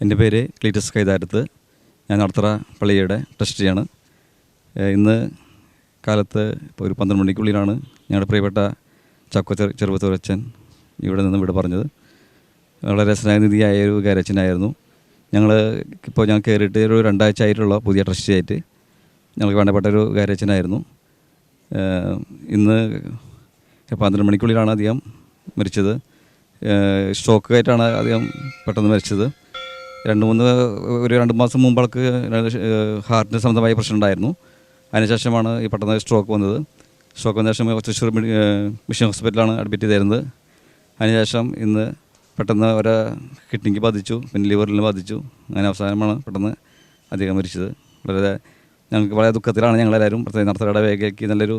എന്റെ പേര് ക്ലീറ്റസ് കൈതാരത്ത്. ഞാൻ നടത്തറ പള്ളിയുടെ ട്രസ്റ്റിയാണ്. ഇന്ന് കാലത്ത് ഇപ്പോൾ ഒരു പന്ത്രണ്ട് മണിക്കുള്ളിലാണ് ഞങ്ങളുടെ പ്രിയപ്പെട്ട ചക്കോ ചെറു ചെറുപ്പത്തൂരച്ഛൻ ഇവിടെ നിന്നും ഇവിടെ പറഞ്ഞത്. വളരെ സ്നേഹനിധിയായ ഒരു കാരച്ചനായിരുന്നു ഞങ്ങൾ ഇപ്പോൾ ഞാൻ കയറിയിട്ട് ഒരു രണ്ടാഴ്ച ആയിട്ടുള്ള പുതിയ ട്രസ്റ്റിയായിട്ട് ഞങ്ങൾക്ക് വേണ്ടപ്പെട്ട ഒരു കാരച്ചനായിരുന്നു ഏഹ് ഇന്ന് പന്ത്രണ്ട് മണിക്കുള്ളിലാണ് അദ്ദേഹം മരിച്ചത്. സ്ട്രോക്ക് ആയിട്ടാണ് അദ്ദേഹം പെട്ടെന്ന് മരിച്ചത്. രണ്ട് മൂന്ന് ഒരു രണ്ട് മാസം മുമ്പ് ആൾക്ക് ഹാർട്ടിന് സംബന്ധമായ പ്രശ്നം ഉണ്ടായിരുന്നു. അതിനുശേഷമാണ് ഈ പെട്ടെന്ന് സ്ട്രോക്ക് വന്നത്. സ്ട്രോക്ക് വന്ന ശേഷം തൃശ്ശൂർ മിഷൻ ഹോസ്പിറ്റലാണ് അഡ്മിറ്റ് ചെയ്തിരുന്നത്. അതിനുശേഷം ഇന്ന് പെട്ടെന്ന് ഒരു കിഡ്നിക്ക് ബാധിച്ചു പിന്നെ ലിവറിന് ബാധിച്ചു. അങ്ങനെ അവസാനമാണ് പെട്ടെന്ന് അധികം മരിച്ചത്. വളരെ ഞങ്ങൾക്ക് വളരെ ദുഃഖത്തിലാണ് ഞങ്ങളെല്ലാവരും പ്രത്യേകം നടത്തയുടെ വേഗയ്ക്ക് നല്ലൊരു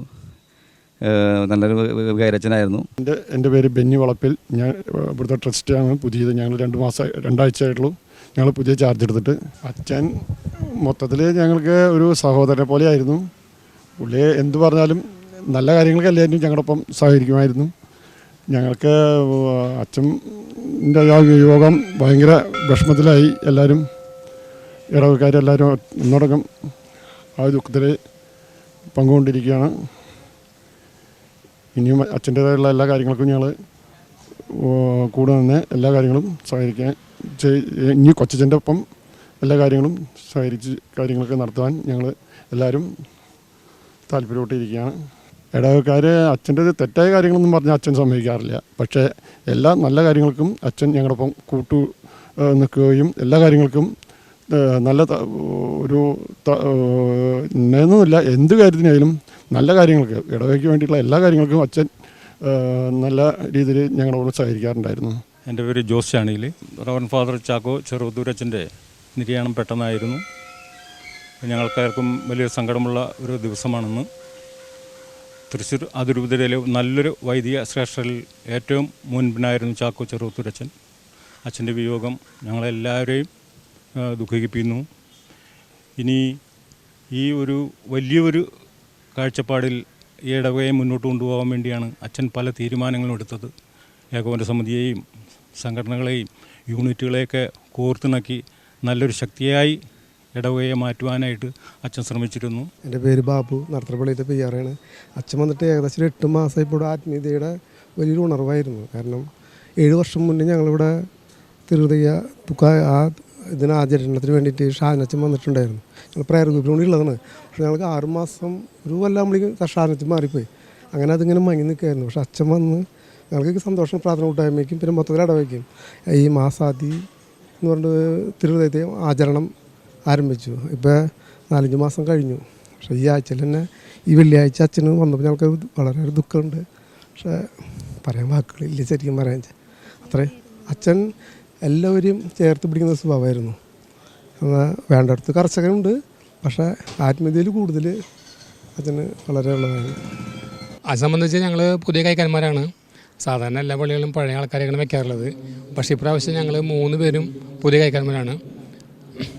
നല്ലൊരു വികാരച്ചനായിരുന്നു. എന്റെ എന്റെ പേര് ബെന്നി വളപ്പിൽ. ഞാൻ ഇവിടുത്തെ ട്രസ്റ്റാണ് പുതിയത് ഞങ്ങൾ രണ്ട് മാസം രണ്ടാഴ്ച ആയിട്ടുള്ളൂ ഞങ്ങൾ പുതിയ ചാർജ് എടുത്തിട്ട്. അച്ഛൻ മൊത്തത്തിൽ ഞങ്ങൾക്ക് ഒരു സഹോദരനെ പോലെയായിരുന്നു. പുള്ളി എന്തു പറഞ്ഞാലും നല്ല കാര്യങ്ങൾക്ക് എല്ലാവരും ഞങ്ങളുടെ ഒപ്പം സഹകരിക്കുമായിരുന്നു. ഞങ്ങൾക്ക് അച്ഛന്റെ ആ വിയോഗം ഭയങ്കര വിഷമത്തിലായി എല്ലാവരും. ഇടവക്കാരെല്ലാവരും ഒന്നടങ്കം ആ ദുഃഖത്തിൽ പങ്കുകൊണ്ടിരിക്കുകയാണ്. ഇനിയും അച്ഛന്റേതായുള്ള എല്ലാ കാര്യങ്ങൾക്കും ഞങ്ങൾ കൂടെ നിന്ന് എല്ലാ കാര്യങ്ങളും സഹകരിക്കാൻ ഇനി കൊച്ചച്ഛന്റെ ഒപ്പം എല്ലാ കാര്യങ്ങളും സഹകരിച്ച് കാര്യങ്ങളൊക്കെ നടത്തുവാൻ ഞങ്ങൾ എല്ലാവരും താല്പര്യപ്പെട്ടിരിക്കുകയാണ്. ഇടവക്കാർ അച്ഛന്റെ തെറ്റായ കാര്യങ്ങളൊന്നും പറഞ്ഞാൽ അച്ഛൻ സമ്മതിക്കാറില്ല. പക്ഷേ എല്ലാ നല്ല കാര്യങ്ങൾക്കും അച്ഛൻ ഞങ്ങളുടെ ഒപ്പം കൂട്ടു നിൽക്കുകയും എല്ലാ കാര്യങ്ങൾക്കും നല്ല ഒരു ഇന്നൊന്നുമില്ല എന്ത് കാര്യത്തിനായാലും നല്ല കാര്യങ്ങൾക്ക് ഇടവയ്ക്ക് വേണ്ടിയിട്ടുള്ള എല്ലാ കാര്യങ്ങൾക്കും അച്ഛൻ നല്ല രീതിയിൽ ഞങ്ങളോട് സഹകരിക്കാറുണ്ടായിരുന്നു. എന്റെ പേര് ജോസ് ചാണിയിൽ. റവൻ ഫാദർ ചാക്കോ ചെറുതൂരച്ചന്റെ നിര്യാണം പെട്ടെന്നായിരുന്നു. ഞങ്ങൾക്കാർക്കും വലിയ സങ്കടമുള്ള ഒരു ദിവസമാണെന്ന്. തൃശ്ശൂർ അതിരൂപതയിലെ നല്ലൊരു വൈദിക ശ്രേഷ്ഠരിൽ ഏറ്റവും മുൻപിനായിരുന്നു ചാക്കോ ചെറുതൂരച്ചൻ അച്ഛന്റെ വിയോഗം ഞങ്ങളെല്ലാവരെയും ദുഃഖിപ്പിക്കുന്നു. ഇനി ഈ ഒരു വലിയൊരു കാഴ്ചപ്പാടിൽ ഈ ഇടവകയെ മുന്നോട്ട് കൊണ്ടുപോകാൻ വേണ്ടിയാണ് അച്ഛൻ പല തീരുമാനങ്ങളും എടുത്തത്. ഏകോപന സമിതിയെയും സംഘടനകളെയും യൂണിറ്റുകളെയൊക്കെ കോർത്തിണക്കി നല്ലൊരു ശക്തിയായി ഇടവകയെ മാറ്റുവാനായിട്ട് അച്ഛൻ ശ്രമിച്ചിരുന്നു. എന്റെ പേര് ബാബു നടത്തപ്പള്ളിയിലെ പി ആറാണ് അച്ഛൻ വന്നിട്ട് ഏകദേശം ഒരു എട്ട് മാസം ഇപ്പോൾ ആത്മീയതയുടെ വലിയൊരു ഉണർവായിരുന്നു. കാരണം ഏഴ് വർഷം മുന്നേ ഞങ്ങളിവിടെ തിരുതയ്യ തുക ആ ഇതിന് ആചരണത്തിന് വേണ്ടിയിട്ട് ഷാനച്ചൻ വന്നിട്ടുണ്ടായിരുന്നു. ഞങ്ങൾ പ്രയർ ഗ്രൂപ്പിന് വേണ്ടി ഉള്ളതാണ്. പക്ഷേ ഞങ്ങൾക്ക് ആറുമാസം ഒരു കൊല്ലാകുമ്പോഴേക്കും ഷാനച്ചൻ മാറിപ്പോയി. അങ്ങനെ അതിങ്ങനെ മങ്ങി നിൽക്കുകയായിരുന്നു. പക്ഷെ അച്ഛൻ വന്ന് ഞങ്ങൾക്ക് സന്തോഷം പ്രാർത്ഥന കൂട്ടായ്മയ്ക്കും പിന്നെ മൊത്തത്തിൽ ഇടവയ്ക്കും ഈ മാസാദി എന്ന് പറഞ്ഞിട്ട് തിരുവനന്തപുരത്തെ ആചരണം ആരംഭിച്ചു. ഇപ്പോൾ നാലഞ്ച് മാസം കഴിഞ്ഞു. പക്ഷേ ഈ ആഴ്ചയിൽ തന്നെ ഈ വെള്ളിയാഴ്ച അച്ഛന് വന്നപ്പോൾ ഞങ്ങൾക്ക് വളരെ ദുഃഖമുണ്ട്. പക്ഷേ പറയാൻ വാക്കുകളില്ല ശരിക്കും പറയാൻ അത്രേ. അച്ഛൻ എല്ലാവരെയും ചേർത്ത് പിടിക്കുന്ന സ്വഭാവമായിരുന്നു. വേണ്ടടുത്ത് കർഷകനുണ്ട്. പക്ഷേ ആത്മീയതയിൽ കൂടുതൽ അച്ഛന് വളരെ ഉള്ളതാണ് അത് സംബന്ധിച്ച് ഞങ്ങൾ പുതിയ കൈക്കാരന്മാരാണ്. സാധാരണ എല്ലാ പള്ളികളിലും പഴയ ആൾക്കാരെയാണ് വെക്കാറുള്ളത് പക്ഷേ ഇപ്രാവശ്യം ഞങ്ങൾ മൂന്ന് പേരും പുതിയ കൈക്കാരന്മാരാണ്.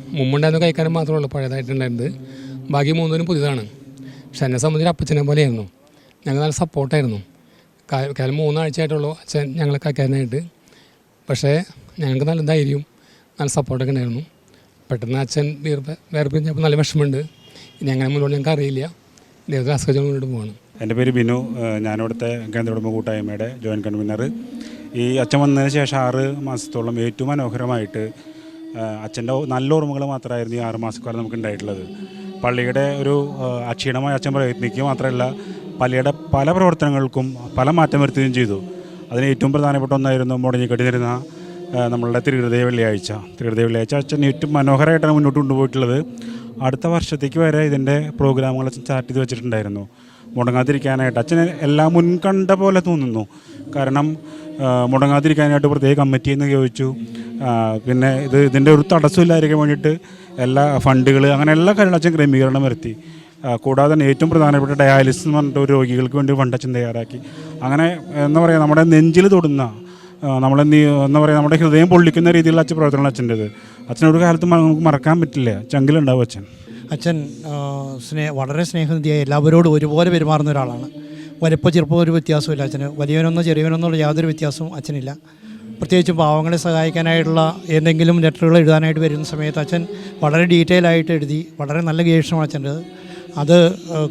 മുമ്പുണ്ടായിരുന്ന കൈക്കാരൻ മാത്രമേ ഉള്ളൂ പഴയതായിട്ടുണ്ടായിരുന്നത്. ബാക്കി മൂന്നുപേരും പുതിയതാണ്. പക്ഷെ എന്നെ സംബന്ധിച്ച് അപ്പച്ചനെ പോലെയായിരുന്നു. ഞങ്ങൾ നല്ല സപ്പോർട്ടായിരുന്നു. കാരണം മൂന്നാഴ്ചയായിട്ടുള്ളൂ അച്ഛൻ ഞങ്ങൾ കൈക്കാരനായിട്ട്. പക്ഷേ ഞങ്ങൾക്ക് നല്ല ധൈര്യവും നല്ല സപ്പോർട്ടൊക്കെ ഉണ്ടായിരുന്നു. പെട്ടെന്ന് അച്ഛൻ വേർപ്പ് വേർപ്പിഞ്ഞപ്പോൾ നല്ല വിഷമമുണ്ട്. ഇനി അങ്ങനെ മുന്നോട്ട് ഞങ്ങൾക്ക് അറിയില്ല. ദൈവത്തെ അസുഖം മുന്നോട്ട് പോവാണ്. എന്റെ പേര് ബിനു ഞാനിവിടുത്തെ കേന്ദ്ര കുടുംബ കൂട്ടായ്മയുടെ ജോയിന്റ് കൺവീനർ ഈ അച്ഛൻ വന്നതിന് ശേഷം ആറ് മാസത്തോളം ഏറ്റവും മനോഹരമായിട്ട് അച്ഛന്റെ നല്ല ഓർമ്മകൾ മാത്രമായിരുന്നു ഈ ആറ് മാസക്കാലം നമുക്ക് ഉണ്ടായിട്ടുള്ളത്. പള്ളിയുടെ ഒരു അക്ഷീണമായ അച്ഛൻ പ്രയത്നിക്കുക മാത്രമല്ല പള്ളിയുടെ പല പ്രവർത്തനങ്ങൾക്കും പല മാറ്റം വരുത്തുകയും ചെയ്തു. അതിന് ഏറ്റവും പ്രധാനപ്പെട്ട ഒന്നായിരുന്നു മുടങ്ങിക്കെട്ടിരുന്ന നമ്മളുടെ തിരുഹൃദയ വെള്ളിയാഴ്ച. തിരുഹൃദയ വെള്ളിയാഴ്ച അച്ഛൻ ഏറ്റവും മനോഹരമായിട്ടാണ് മുന്നോട്ട് കൊണ്ടുപോയിട്ടുള്ളത്. അടുത്ത വർഷത്തേക്ക് വരെ ഇതിന്റെ പ്രോഗ്രാമുകൾ ചാർട്ട് ചെയ്ത് വെച്ചിട്ടുണ്ടായിരുന്നു. മുടങ്ങാതിരിക്കാനായിട്ട്. അച്ഛന് എല്ലാം മുൻകണ്ട പോലെ തോന്നുന്നു. കാരണം മുടങ്ങാതിരിക്കാനായിട്ട് പ്രത്യേക കമ്മിറ്റി എന്ന് ചോദിച്ചു. പിന്നെ ഇത് ഇതിന്റെ ഒരു തടസ്സമില്ലായിരിക്കാൻ വേണ്ടിയിട്ട് എല്ലാ ഫണ്ടുകൾ അങ്ങനെ എല്ലാ കാര്യങ്ങളും അച്ഛൻ ക്രമീകരണം വരുത്തി. കൂടാതെ തന്നെ ഏറ്റവും പ്രധാനപ്പെട്ട ഡയാലിസിസ് എന്ന് പറഞ്ഞിട്ട് ഒരു രോഗികൾക്ക് വേണ്ടി ഫണ്ട് അച്ഛൻ തയ്യാറാക്കി. അങ്ങനെ എന്താ പറയുക നമ്മുടെ നെഞ്ചിൽ തൊടുന്ന നമ്മളെ നീ എന്താ പറയുക നമ്മുടെ ഹൃദയം പൊള്ളിക്കുന്ന രീതിയിലുള്ള അച്ഛൻ പ്രവർത്തനങ്ങൾ അച്ഛന്റെത്. അച്ഛനൊരു കാലത്ത് നമുക്ക് മറക്കാൻ പറ്റില്ല. ചങ്കിലുണ്ടാവും അച്ഛൻ. അച്ഛൻ സ്നേഹ വളരെ സ്നേഹനിധിയായി എല്ലാവരോടും ഒരുപോലെ പെരുമാറുന്ന ഒരാളാണ്. വലിപ്പ ചെറുപ്പം ഒരു വ്യത്യാസമില്ല അച്ഛന്. വലിയവനൊന്നോ ചെറിയവനൊന്നുള്ള യാതൊരു വ്യത്യാസവും അച്ഛനില്ല. പ്രത്യേകിച്ച് പാവങ്ങളെ സഹായിക്കാനായിട്ടുള്ള എന്തെങ്കിലും ലെറ്ററുകൾ എഴുതാനായിട്ട് വരുന്ന സമയത്ത് അച്ഛൻ വളരെ ഡീറ്റെയിൽ ആയിട്ട് എഴുതി വളരെ നല്ല ഗവേഷണമാണ് അച്ഛന്റെ അത്.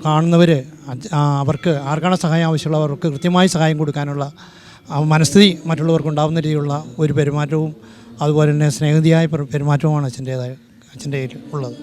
കാണുന്നവർ അവർക്ക് ആർക്കാണ് സഹായം ആവശ്യമുള്ളവർക്ക് കൃത്യമായി സഹായം കൊടുക്കാനുള്ള മനസ്ഥിതി മറ്റുള്ളവർക്ക് ഉണ്ടാകുന്ന രീതിയിലുള്ള ഒരു പെരുമാറ്റവും അതുപോലെ തന്നെ സ്നേഹതിയായ പെരുമാറ്റവുമാണ് അച്ഛന്റേതായ അച്ഛന്റെ ഉള്ളത്.